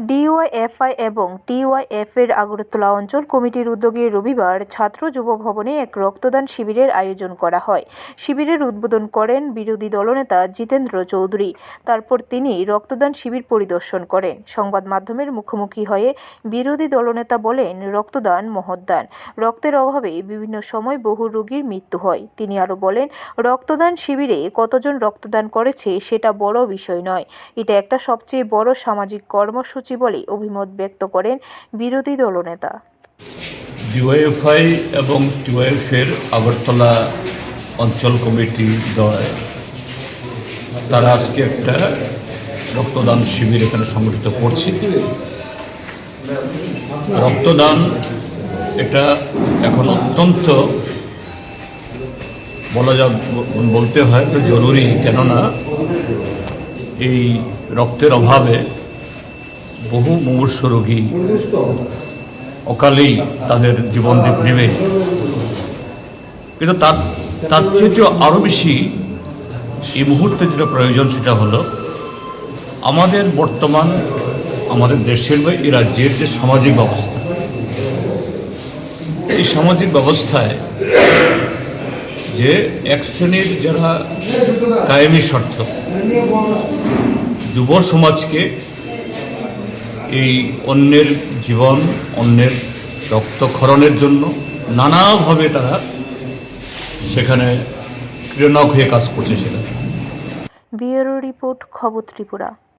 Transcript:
DYFI এবং TYF এর আগরতলা অঞ্চল কমিটির উদ্যোগে রবিবার ছাত্র যুব ভবনে এক রক্তদান শিবিরের আয়োজন করা হয়। শিবিরের উদ্বোধন করেন বিরোধী দলনেতা জিতেন্দ্র চৌধুরী। তারপর তিনি রক্তদান শিবির পরিদর্শন করেন। সংবাদ মাধ্যমের মুখোমুখি হয়ে বিরোধী দলনেতা বলেন, রক্তদান মহৎদান রক্তের অভাবে বিভিন্ন সময় বহু রোগীর মৃত্যু হয়। তিনি আরও বলেন, রক্তদান শিবিরে কতজন রক্তদান করেছে সেটা বড় বিষয় নয়। এটা একটা সবচেয়ে বড় সামাজিক কর্মসূচি বলে অভিমত ব্যক্ত করেন বিরোধী দলনেতা। ডিওয়াইএফআই এবং টিওয়াইএফের আগরতলা অঞ্চল কমিটি দয় তারা আজকে একটা রক্তদান শিবির এখানে সংগঠিত করছে। রক্তদান এটা এখন অত্যন্ত বলা যা বলতে হয় জরুরি, কেননা এই রক্তের অভাবে বহু মুমূর্ষ রোগী অকালেই তাদের জীবন নেবে। কিন্তু তার তার চেয়েও আরও বেশি এই মুহূর্তে যেটা প্রয়োজন সেটা হলো আমাদের বর্তমান আমাদের দেশের বা এই রাজ্যের যে সামাজিক ব্যবস্থা। এই সামাজিক ব্যবস্থায় যে এক শ্রেণির যারা কায়েমি স্বার্থ যুব সমাজকে এই অন্যের জীবন, অন্যের রক্তক্ষরণের জন্য নানাভাবে তারা সেখানে ক্রিয়ানক হয়ে কাজ করছে সেটা ব্যুরো রিপোর্ট, খবর ত্রিপুরা।